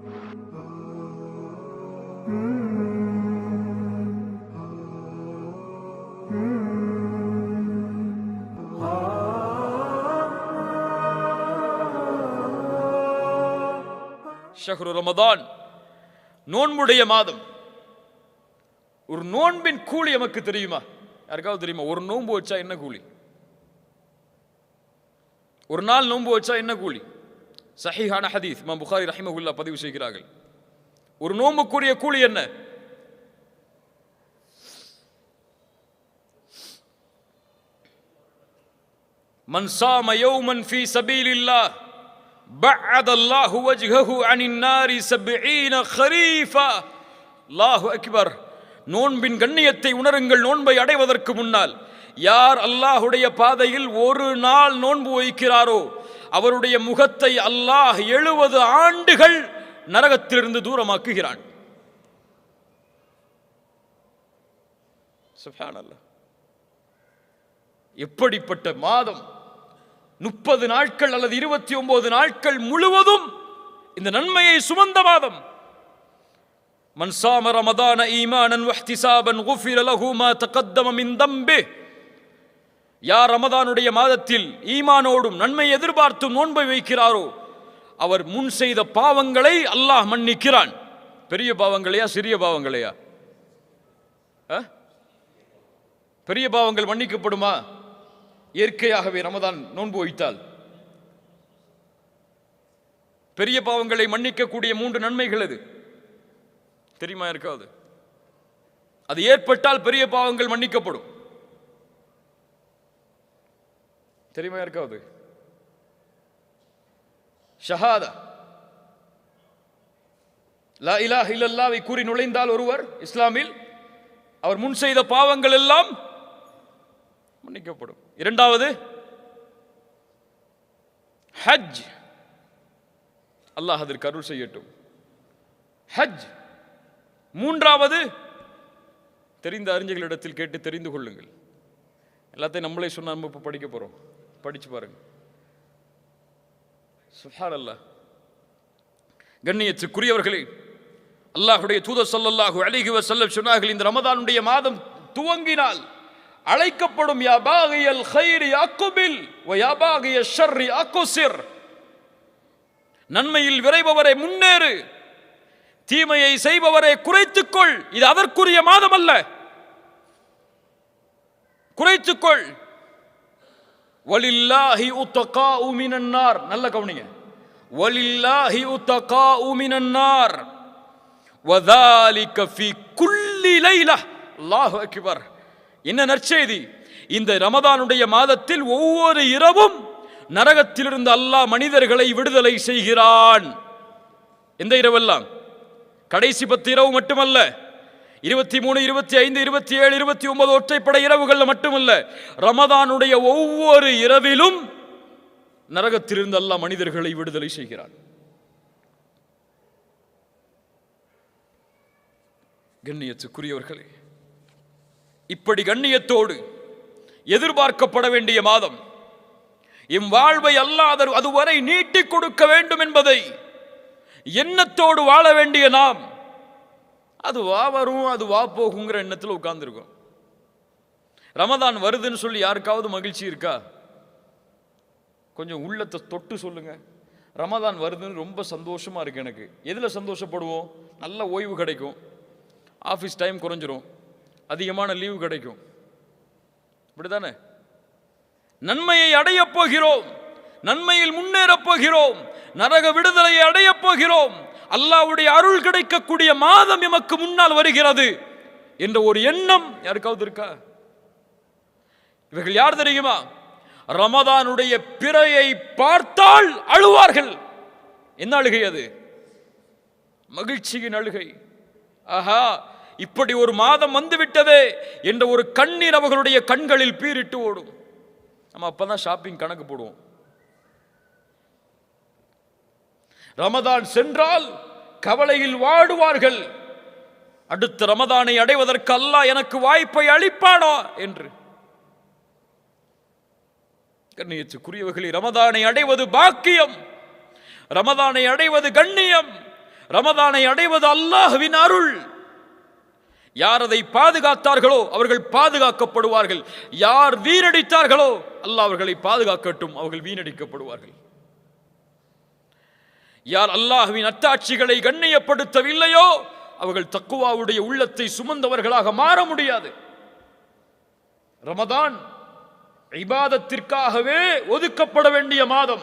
ஷஹ்ரு ரமதான் நோன்புடைய மாதம். ஒரு நோன்பின் கூலி எமக்கு தெரியுமா? யாருக்காவது தெரியுமா? ஒரு நோன்பு வச்சா என்ன கூலி? ஒரு நாள் நோன்பு வச்சா என்ன கூலி? சஹீஹான ஹதீஸ் இமாம் புகாரி ரஹிமகுல்லா பதிவு செய்கிறார்கள் ஒரு நோன்புக்குரிய கூலி என்ன من صام يوما في سبيل الله بعد الله وجهه عن النار سبعين خريفا الله أكبر நோன்பின் கண்ணியத்தை உணருங்கள் நோன்பை அடைவதற்கு முன்னால் யார் அல்லாஹுடைய பாதையில் ஒரு நாள் நோன்பு வைக்கிறாரோ அவருடைய முகத்தை அல்லாஹ் எழுபது ஆண்டுகள் நரகத்திலிருந்து தூரமாக்குகிறான். எப்படிப்பட்ட மாதம்? முப்பது நாட்கள் அல்லது இருபத்தி ஒன்பது நாட்கள் முழுவதும் இந்த நன்மையை சுமந்த மாதம். மன்சாம ரமதான ஈமானன் வஹ்திசாபன் குஃபிர லஹு மா தம்பே யார் ரமதானுடைய மாதத்தில் ஈமானோடும் நன்மை எதிர்பார்த்தும் நோன்பை வைக்கிறாரோ? அவர் முன் செய்த பாவங்களை அல்லாஹ் மன்னிக்கிறான். பெரிய பாவங்களையா சிறிய பாவங்களையா? பெரிய பாவங்கள் மன்னிக்கப்படுமா? இயற்கையாகவே ரமதான் நோன்பு வைத்தால். பெரிய பாவங்களை மன்னிக்கக்கூடிய மூன்று நன்மைகள் அது தெரியுமா இருக்காது. அது ஏற்பட்டால் பெரிய பாவங்கள் மன்னிக்கப்படும். தெரியுமா இருக்காது ஷஹாதா. லா இலா இல்லல்லாவை கூறி நுழைந்தால் ஒருவர் இஸ்லாமில் அவர் முன் செய்த பாவங்கள் எல்லாம் மன்னிக்கப்படும். இரண்டாவது ஹஜ். அல்லாஹ் அதற்கு அருள் செய்யட்டும். ஹஜ். மூன்றாவது தெரிந்த அறிஞர்களிடத்தில் கேட்டு தெரிந்து கொள்ளுங்கள். எல்லாத்தையும் நம்மளே சொன்னா நம்ம இப்போ படிக்க போறோம். படிச்சு பாருங்க. சுஹான் கண்ணியத்துக்குரியவர்களே அல்லாஹுடைய தூத சொல்லல்லாஹு அலைஹி செல்ல சொன்னார்கள் இந்த ரமதானுடைய மாதம் துவங்கினால் அழைக்கப்படும் யாபாகியல் ஹைரி அக்குபில் யாபாகிய ஷர்ரி அக்குசிர். நன்மையில் விரைபவரை முன்னேறு தீமையை செய்பவரை குறைத்துக்கொள். இது அதற்குரிய மாதம் அல்ல குறைத்துக்கொள். வலில்லாஹி உத்தகா உமினன்னார் நல்ல கவனிங்க. வலில்லாஹி உத்தகா உமினன்னார் வதாலிக ஃபி குல்லி லைலா. அல்லாஹு அக்பர். என்ன நற்செய்தி? இந்த ரமதானுடைய மாதத்தில் ஒவ்வொரு இரவும் நரகத்திலிருந்து அல்லாஹ் மனிதர்களை விடுதலை செய்கிறான். எந்த இரவெல்லாம்? கடைசி பத்து இரவு மட்டுமல்ல. இருபத்தி மூணு இருபத்தி ஐந்து இருபத்தி ஏழு இருபத்தி ஒன்பது ஒற்றைப்படை இரவுகளில் மட்டுமல்ல ரமதானுடைய ஒவ்வொரு இரவிலும் நரகத்திலிருந்து அல்லாஹ் மனிதர்களை விடுதலை செய்கிறான் கண்ணியத்துக்குரியவர்களே இப்படி கண்ணியத்தோடு எதிர்பார்க்கப்பட வேண்டிய மாதம் எம் வாழ்வை அல்லாத அதுவரை நீட்டிக் கொடுக்க வேண்டும் என்பதை எண்ணத்தோடு வாழ வேண்டிய நாம் அது வா வரும் அது வா போகுங்கிற எண்ணத்தில் உட்காந்துருக்கும் ரமதான் வருதுன்னு சொல்லி யாருக்காவது மகிழ்ச்சி இருக்கா? கொஞ்சம் உள்ளத்தை தொட்டு சொல்லுங்க. ரமதான் வருதுன்னு ரொம்ப சந்தோஷமாக இருக்குது எனக்கு. எதில் சந்தோஷப்படுவோம்? நல்ல ஓய்வு கிடைக்கும். ஆஃபீஸ் டைம் குறைஞ்சிரும். அதிகமான லீவு கிடைக்கும். இப்படிதானே? நன்மையை அடையப் போகிறோம். நன்மையில் முன்னேறப் போகிறோம். நரக விடுதலையை அடையப் போகிறோம். அல்லாவுடைய அருள் கிடைக்கக்கூடிய மாதம் எமக்கு முன்னால் வருகிறது என்ற ஒரு எண்ணம் யாருக்காவது இருக்கா? இவர்கள் யார் தெரியுமா? ரமதானுடைய பிறையை பார்த்தால் அழுவார்கள். என்ன அழுகை அது? மகிழ்ச்சியின் அழுகை. ஆஹா இப்படி ஒரு மாதம் வந்துவிட்டதே என்ற ஒரு கண்ணீர் அவர்களுடைய கண்களில் பீரிட்டு ஓடும். நம்ம அப்பதான் ஷாப்பிங் கணக்கு போடுவோம். ரமதான் சென்றால் கவலையில் வாடுவார்கள். அடுத்த ரமதானை அடைவதற்கு அல்லாஹ் எனக்கு வாய்ப்பை அளிப்பானா என்று. கண்ணியத்துக்குரியவர்களே ரமதானை அடைவது பாக்கியம். ரமதானை அடைவது கண்ணியம். ரமதானை அடைவது அல்லாஹுவின் அருள். யார் அதை பாதுகாத்தார்களோ அவர்கள் பாதுகாக்கப்படுவார்கள். யார் வீணடித்தார்களோ அல்லாஹ் அவர்களை பாதுகாக்கட்டும் அவர்கள் வீணடிக்கப்படுவார்கள். யார் அல்லாஹுவின் அத்தாட்சிகளை கண்ணியப்படுத்தவில்லையோ அவர்கள் தக்குவாவுடைய உள்ளத்தை சுமந்தவர்களாக மாற முடியாது. ரமதான் இபாதத்திற்காகவே ஒதுக்கப்பட வேண்டிய மாதம்.